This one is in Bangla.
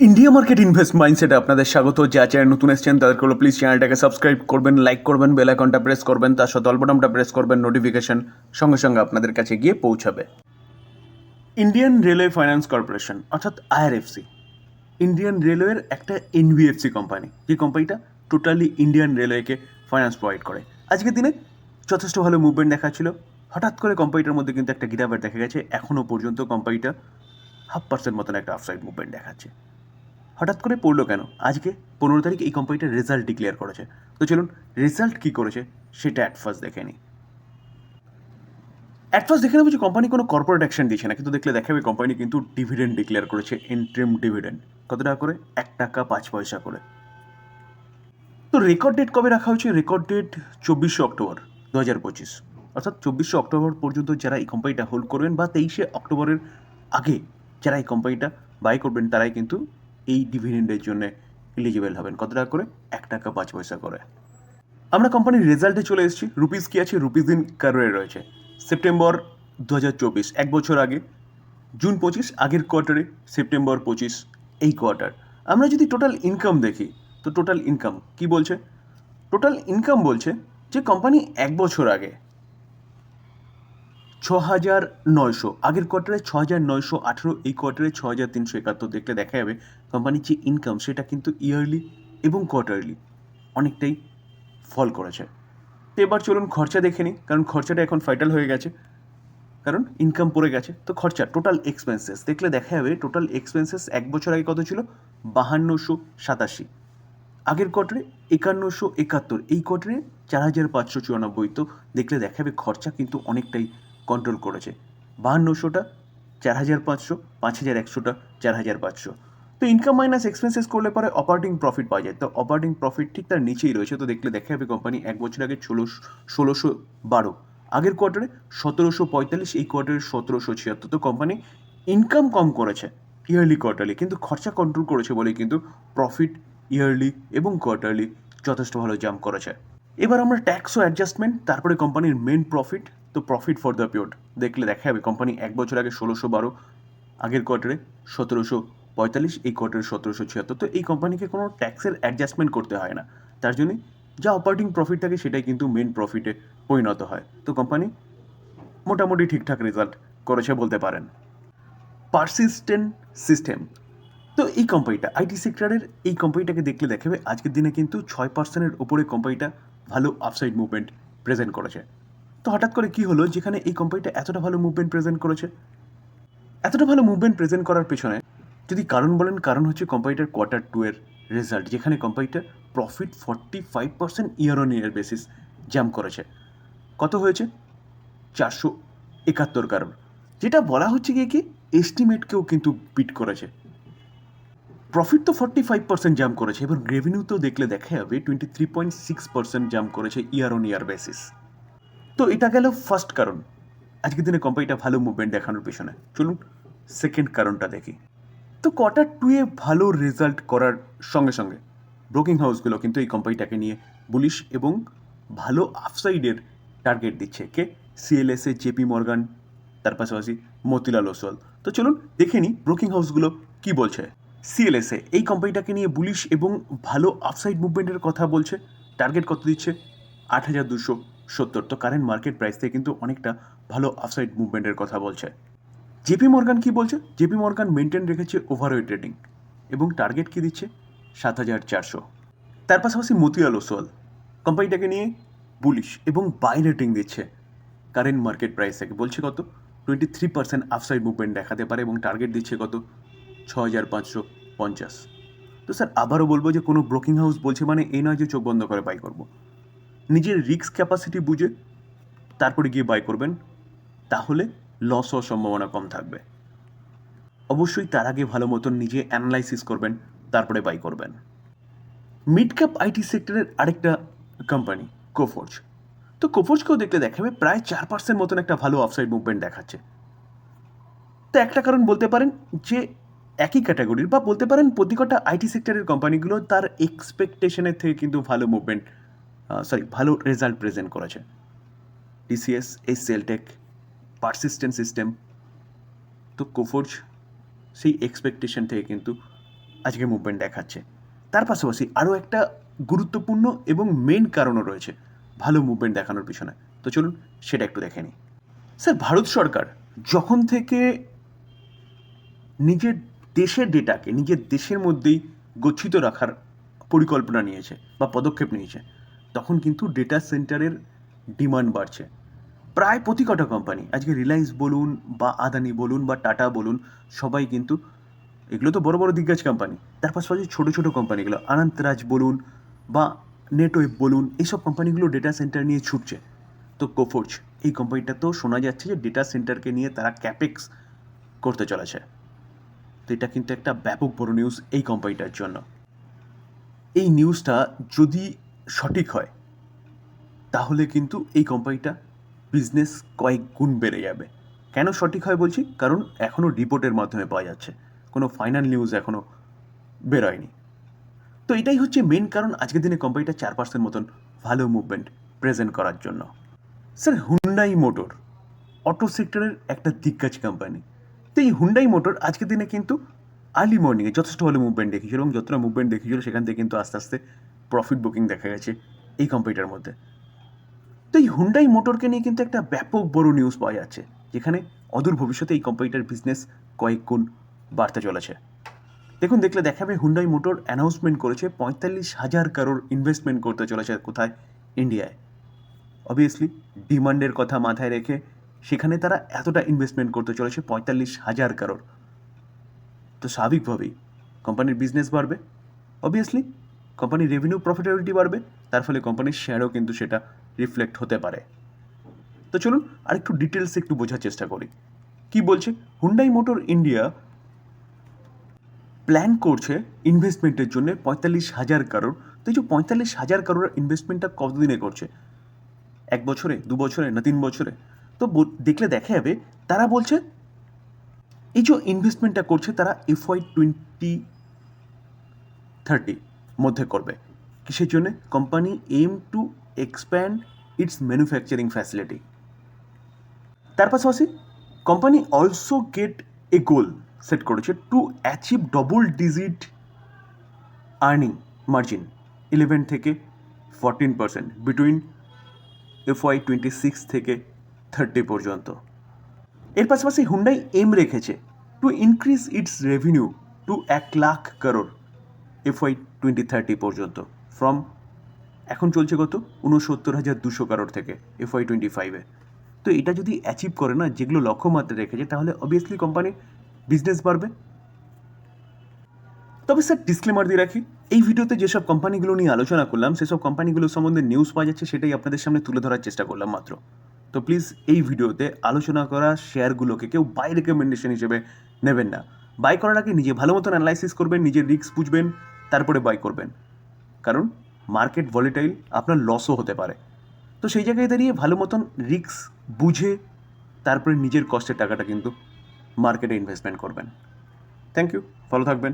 ইন্ডিয়া মার্কেট ইনভেস্ট মাইন্ডসেটে আপনাদের স্বাগত। যা চ্যানেল নতুন এসছেন, তাদেরকে হলো প্লিজ চ্যানেলটাকে সাবস্ক্রাইব করবেন লাইক করবেন বেল আইকনটা প্রেস করবেন, তার সাথে অল্পটামটা প্রেস করবেন নোটিফিকেশন সঙ্গে সঙ্গে আপনাদের কাছে গিয়ে পৌঁছাবে। ইন্ডিয়ান রেলওয়ে ফাইন্যান্স কর্পোরেশন অর্থাৎ আইআরএফসি ইন্ডিয়ান রেলওয়ের একটা এনবিএফসি কোম্পানি যে কোম্পানিটা টোটালি ইন্ডিয়ান রেলওয়েকে ফাইন্যান্স প্রোভাইড করে। আজকের দিনে যথেষ্ট ভালো মুভমেন্ট দেখাচ্ছিল হঠাৎ করে কোম্পানিটার মধ্যে কিন্তু একটা গিরাবার দেখা গেছে। এখনও পর্যন্ত কোম্পানিটা হাফ পার্সেন্ট মতন একটা আফসাইড মুভমেন্ট দেখাচ্ছে। হঠাৎ করে পড়ল কেন? আজকে পনেরো তারিখ এই কোম্পানিটার রেজাল্ট ডিক্লেয়ার করেছে। তো চলুন রেজাল্ট কী করেছে সেটা অ্যাট ফার্স্ট দেখে নিই অ্যাট ফার্স্ট দেখে নেব যে কোম্পানি কোনো কর্পোরেট অ্যাকশন দিচ্ছে না, কিন্তু দেখলে দেখাবে কোম্পানি কিন্তু ডিভিডেন্ড ডিক্লেয়ার করেছে ইন্ট্রিম ডিভিডেন্ড কত টাকা করে? এক টাকা পাঁচ পয়সা করে। তো রেকর্ড ডেট কবে রাখা হয়েছে? রেকর্ড ডেট চব্বিশে অক্টোবর দু হাজার পঁচিশ। অর্থাৎ চব্বিশে অক্টোবর পর্যন্ত যারা এই কোম্পানিটা হোল্ড করবেন বা তেইশে অক্টোবরের আগে যারা এই কোম্পানিটা বাই করবেন, তারাই কিন্তু এই ডিভিডেন্ডের জন্য এলিজিবল হবেন। কত টাকা করে? এক টাকা পাঁচ পয়সা করে। আমরা কোম্পানির রেজাল্টে চলে এসেছি। রুপিস কি আছে? রুপিস দিন কারোরে রয়েছে। সেপ্টেম্বর দু এক বছর আগে। জুন পঁচিশ, আগের কোয়ার্টারে সেপ্টেম্বর পঁচিশ, এই কোয়ার্টার আমরা যদি টোটাল ইনকাম দেখি, তো টোটাল ইনকাম কি বলছে? টোটাল ইনকাম বলছে যে কোম্পানি এক বছর আগে ছ হাজার নয়শো, আগের কোয়ার্টারে ছ হাজার নয়শো আঠেরো, এই কোয়ার্টারে ছ হাজার তিনশো একাত্তর দেখলে দেখা যাবে কোম্পানির যে ইনকাম সেটা কিন্তু ইয়ারলি এবং কোয়ার্টারলি অনেকটাই ফল করেছে। তো এবার চলুন খরচা দেখে নিই, কারণ খরচাটা এখন ফাইটাল হয়ে গেছে, কারণ ইনকাম পড়ে গেছে। তো খরচা টোটাল এক্সপেন্সেস দেখলে দেখা যাবে টোটাল এক্সপেন্সেস এক বছর আগে কত ছিল? বাহান্নশো সাতাশি। আগের কোয়ার্টারে একান্নশো একাত্তর, এই কোয়ার্টারে চার হাজার পাঁচশো চুরানব্বই। তো দেখলে দেখা যাবে খরচা কিন্তু অনেকটাই কন্ট্রোল করেছে। বাহান্নশোটা চার হাজার পাঁচশো পাঁচ হাজার একশোটা চার হাজার পাঁচশো। তো ইনকাম মাইনাস এক্সপেন্সেস করলে পরে অপারেটিং প্রফিট পাওয়া যায়। তো অপারেটিং প্রফিট ঠিক তার নিচেই রয়েছে। তো দেখলে দেখা যাবে কোম্পানি এক বছর আগে ষোলোশো ষোলোশো বারো। আগের কোয়ার্টারে সতেরোশো পঁয়তাল্লিশ, এই কোয়ার্টারে সতেরোশো ছিয়াত্তর। তো কোম্পানি ইনকাম কম করেছে ইয়ারলি কোয়ার্টারলি কিন্তু খরচা কন্ট্রোল করেছে বলে কিন্তু প্রফিট ইয়ারলি এবং কোয়ার্টারলি যথেষ্ট ভালো জাম্প করেছে। এবার আমরা ট্যাক্স ও অ্যাডজাস্টমেন্ট তারপরে কোম্পানির মেন প্রফিট তো প্রফিট ফর দ্য পিরিয়ড দেখলে দেখা যাবে কোম্পানি এক বছর আগে ষোলোশো বারো, আগের কোয়ার্টারে সতেরোশো পঁয়তাল্লিশ, এই কোয়ার্টারে সতেরোশো ছিয়াত্তর। তো এই কোম্পানিকে কোনো ট্যাক্সের অ্যাডজাস্টমেন্ট করতে হয় না। তার জন্যে যা অপারেটিং প্রফিট থাকে সেটাই কিন্তু মেন প্রফিটে পরিণত হয়। তো কোম্পানি মোটামুটি ঠিকঠাক রেজাল্ট করেছে বলতে পারেন। পারসিস্টেন্ট সিস্টেম তো এই কোম্পানিটা আইটি সেক্টরের এই কোম্পানিটাকে দেখলে দেখাবে, আজকের দিনে কিন্তু ছয় পার্সেন্টের ওপরে কোম্পানিটা ভালো আপসাইড মুভমেন্ট প্রেজেন্ট করেছে। তো হঠাৎ করে কি হলো? যেখানে এই কোম্পানিটা এতটা ভালো মুভমেন্ট প্রেজেন্ট করেছে? এতটা ভালো মুভমেন্ট প্রেজেন্ট করার পেছনে যদি কারণ বলেন, কারণ হচ্ছে কোম্পানিটার কোয়ার্টার টু এর রেজাল্ট যেখানে কোম্পানিটার profit forty five percent year on year basis jump করেছে। কত হয়েছে? চারশো একাত্তর কারণ যেটা বলা হচ্ছে গিয়ে কি এস্টিমেটকেও কিন্তু বিট করেছে। প্রফিট তো ফর্টি ফাইভ পার্সেন্ট জাম্প করেছে, এবার রেভিনিউতেও দেখলে দেখা যাবে twenty three point six percent jump করেছে ইয়ার অন ইয়ার বেসিস তো এটা গেল ফার্স্ট কারণ। আজকের দিনে কোম্পানিটা ভালো মুভমেন্ট দেখানোর পেছনে। চলুন সেকেন্ড কারণটা দেখি। তো কোয়ার্টার টুয়ে ভালো রেজাল্ট করার সঙ্গে সঙ্গে ব্রোকিং হাউসগুলো কিন্তু এই কোম্পানিটাকে নিয়ে বুলিশ এবং ভালো আফসাইডের টার্গেট দিচ্ছে। কে? সিএলএসএ জেপি মর্গান তার পাশাপাশি মতিলাল ওসওয়াল। তো চলুন দেখে নিই ব্রোকিং হাউসগুলো কি বলছে। সিএলএসএ এই কোম্পানিটাকে নিয়ে বুলিশ এবং ভালো আফসাইড মুভমেন্টের কথা বলছে। টার্গেট কত দিচ্ছে? আট হাজার দুশো সত্তর। তো কারেন্ট মার্কেট প্রাইস থেকে কিন্তু অনেকটা ভালো আফসাইড মুভমেন্টের কথা বলছে। জেপি মর্গান কি বলছে? জেপি মর্গান মেনটেন রেখেছে ওভারওয়েট রেটিং এবং টার্গেট কি দিচ্ছে? সাত হাজার চারশো। তার পাশাপাশি মতিয়াল ওসওয়াল কোম্পানিটাকে নিয়ে বুলিশ এবং বাই রেটিং দিচ্ছে। কারেন্ট মার্কেট প্রাইস থেকে বলছে কত? Twenty three percent upside movement দেখাতে পারে এবং টার্গেট দিচ্ছে কত? ছ হাজার পাঁচশো পঞ্চাশ। তো স্যার আবারও বলব যে কোনো ব্রোকিং হাউস বলছে মানে এই নয় যে চোখ বন্ধ করে বাই করব। নিজের রিস্ক ক্যাপাসিটি বুঝে তারপরে গিয়ে বাই করবেন, তাহলে লস হওয়ার সম্ভাবনা কম থাকবে। অবশ্যই তার আগে ভালো মতন নিজে অ্যানালাইসিস করবেন, তারপরে বাই করবেন। মিড ক্যাপ আইটি সেক্টরের আরেকটা কোম্পানি কোফোর্জ তো কোফোর্জকেও দেখলে দেখাবে প্রায় চার পার্সেন্ট মতন একটা ভালো অফসাইড মুভমেন্ট দেখাচ্ছে। তো একটা কারণ বলতে পারেন যে, একই ক্যাটাগরির বা বলতে পারেন প্রতিকটা আইটি সেক্টরের কোম্পানিগুলো তার এক্সপেকটেশনের থেকে কিন্তু ভালো মুভমেন্ট সরি ভালো রেজাল্ট প্রেজেন্ট করেছে। টিসিএস এই সেলটেক পারসিস্টেন্ট সিস্টেম তো কোফোর্জ সেই এক্সপেকটেশন থেকে কিন্তু আজকে মুভমেন্ট দেখাচ্ছে। তার পাশাপাশি আরও একটা গুরুত্বপূর্ণ এবং মেন কারণও রয়েছে ভালো মুভমেন্ট দেখানোর পিছনে। তো চলুন সেটা একটু দেখে নিই। স্যার, ভারত সরকার যখন থেকে নিজের দেশের ডেটাকে নিজের দেশের মধ্যেই গচ্ছিত রাখার পরিকল্পনা নিয়েছে বা পদক্ষেপ নিয়েছে তখন কিন্তু ডেটা সেন্টারের ডিমান্ড বাড়ছে। প্রায় প্রতি কটা কোম্পানি আজকে রিলায়েন্স বলুন বা আদানি বলুন বা টাটা বলুন, সবাই কিন্তু, এগুলো তো বড় বড় দিগ্গজ কোম্পানি তার পাশাপাশি ছোটো ছোটো কোম্পানিগুলো আনন্তরাজ বলুন বা নেটওয়েব বলুন এইসব কোম্পানিগুলো ডেটা সেন্টার নিয়ে ছুটছে। তো কোফোর্জ এই কোম্পানিটা তো শোনা যাচ্ছে যে ডেটা সেন্টারকে নিয়ে তারা ক্যাপেক্স করতে চলেছে। তো এটা কিন্তু একটা ব্যাপক বড় নিউজ এই কোম্পানিটার জন্য। এই নিউজটা যদি সঠিক হয়, তাহলে কিন্তু এই কোম্পানিটা বিজনেস কয়েক গুণ বেড়ে যাবে। কেন সঠিক হয় বলছি? কারণ এখনও রিপোর্টের মাধ্যমে পাওয়া যাচ্ছে। কোনো ফাইনাল নিউজ এখনও বেরোয়নি। তো এটাই হচ্ছে মেন কারণ আজকের দিনে কোম্পানিটা চার পার্সেন্ট মতন ভালো মুভমেন্ট প্রেজেন্ট করার জন্য। স্যার হুন্ডাই মোটর অটো সেক্টরের একটা দিগ্গজ কোম্পানি তো এই হুন্ডাই মোটর আজকের দিনে কিন্তু আর্লি মর্নিংয়ে যথেষ্ট ভালো মুভমেন্ট দেখিয়েছিল এবং যতটা মুভমেন্ট দেখিয়েছিল সেখান থেকে কিন্তু আস্তে আস্তে প্রফিট বুকিং দেখা গেছে এই কোম্পানিটার মধ্যে। তো এই হুন্ডাই মোটরকে নিয়ে কিন্তু একটা ব্যাপক বড় নিউজ পাওয়া যাচ্ছে, যেখানে অদূর ভবিষ্যতে এই কোম্পানিটার বিজনেস কয়েক গুণ বাড়তে চলেছে। দেখুন, দেখলে দেখাবে হুন্ডাই মোটর অ্যানাউন্সমেন্ট করেছে পঁয়তাল্লিশ হাজার কারোর ইনভেস্টমেন্ট করতে চলেছে কোথায়? ইন্ডিয়ায় অবভিয়াসলি ডিমান্ডের কথা মাথায় রেখে সেখানে তারা এতটা ইনভেস্টমেন্ট করতে চলেছে পঁয়তাল্লিশ হাজার কারোর তো স্বাভাবিকভাবেই কোম্পানির বিজনেস বাড়বে। অবভিয়াসলি কোম্পানির রেভিনিউ প্রফিটেবিলিটি বাড়বে, তার ফলে কোম্পানির শেয়ারও কিন্তু সেটা রিফ্লেক্ট হতে পারে। তো চলুন আরেকটু ডিটেলস একটু বোঝার চেষ্টা করি। কি বলছে? হুন্ডাই মোটর ইন্ডিয়া প্ল্যান করছে ইনভেস্টমেন্টের জন্য পঁয়তাল্লিশ হাজার কারোর তো এই যে পঁয়তাল্লিশ হাজার কারোর ইনভেস্টমেন্টটা কতদিনে করছে? এক বছরে, দু বছরে না তিন বছরে? তো দেখলে দেখা যাবে, তারা বলছে, এই যে ইনভেস্টমেন্টটা করছে তারা এফওয়াই টোয়েন্টি থার্টি মধ্যে করবে। কিসের জন্য? Company aim to expand its manufacturing facility তার পাশাপাশি company also get a goal set করেছে to achieve double digit earning margin eleven থেকে fourteen percent between FY twenty six থেকে থার্টি পর্যন্ত। এর পাশাপাশি হুন্ডাই এম রেখেছে to increase its revenue to এক lakh crore FY twenty thirty পর্যন্ত। ফ্রম এখন চলছে কত? উনসত্তর হাজার দুশো কারোর থেকে এফওয়াই টোয়েন্টি ফাইভে তো এটা যদি অ্যাচিভ করে না, যেগুলো লক্ষ্যমাত্রা রেখেছে, তাহলে অবভিয়াসলি কোম্পানির বিজনেস বাড়বে। তবে স্যার ডিসক্লেমার দিয়ে রাখি, এই ভিডিওতে যেসব কোম্পানিগুলো নিয়ে আলোচনা করলাম, সেসব কোম্পানিগুলো সম্বন্ধে নিউজ পাওয়া যাচ্ছে, সেটাই আপনাদের সামনে তুলে ধরার চেষ্টা করলাম মাত্র। তো প্লিজ এই ভিডিওতে আলোচনা করা শেয়ারগুলোকে কেউ বাই রেকমেন্ডেশন হিসেবে নেবেন না। বাই করার আগে নিজে ভালো মতন অ্যানালাইসিস করবেন, নিজের রিস্ক বুঝবেন তারপরে বাই করবেন। কারণ মার্কেট ভলিটাইল আপনার লসও হতে পারে। তো সেই জায়গায় দাঁড়িয়ে ভালো মতন রিস্ক বুঝে তারপরে নিজের কষ্টের টাকাটা কিন্তু মার্কেটে ইনভেস্টমেন্ট করবেন। থ্যাংক ইউ ভালো থাকবেন।